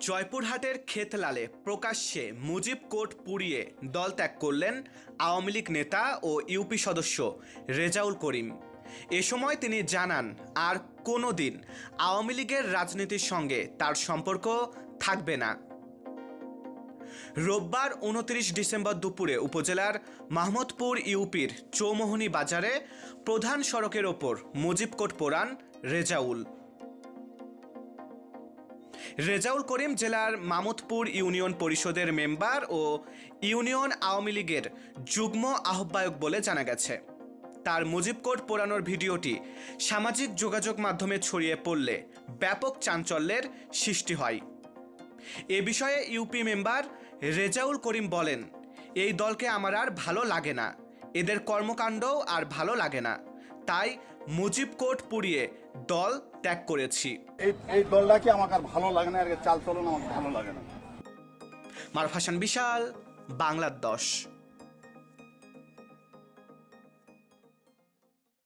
জয়পুরহাটের খেতলালে প্রকাশ্যে মুজিব কোর্ট পুড়িয়ে দল ত্যাগ করলেন আওয়ামী লীগ নেতা ও ইউপি সদস্য রেজাউল করিম। এ সময় তিনি জানান, আর কোনো দিন আওয়ামী লীগের রাজনীতির সঙ্গে তার সম্পর্ক থাকবে না। রোববার উনত্রিশ ডিসেম্বর দুপুরে উপজেলার মাহমুদপুর ইউপির চৌমোহনী বাজারে প্রধান সড়কের ওপর মুজিবকোট পোড়ান রেজাউল। রেজাউল করিম জেলার মামুদপুর ইউনিয়ন পরিষদের মেম্বার ও ইউনিয়ন আওয়ামী লীগের যুগ্ম আহ্বায়ক বলে জানা গেছে। তার মুজিবকোট পোড়ানোর ভিডিওটি সামাজিক যোগাযোগ মাধ্যমে ছড়িয়ে পড়লে ব্যাপক চাঞ্চল্যের সৃষ্টি হয়। এ বিষয়ে ইউপি মেম্বার রেজাউল করিম বলেন, এই দলকে আমার আর ভালো লাগে না। এদের কর্মকাণ্ডও আর ভালো লাগে না। তাই মুজিব কোট পুড়িয়ে দল ত্যাগ করেছি। এই এই দলটাকে আমার আর ভালো লাগে না? আর চাল চলন আমার ভালো লাগে না। মারফাসান বিশাল বাংলার দশ।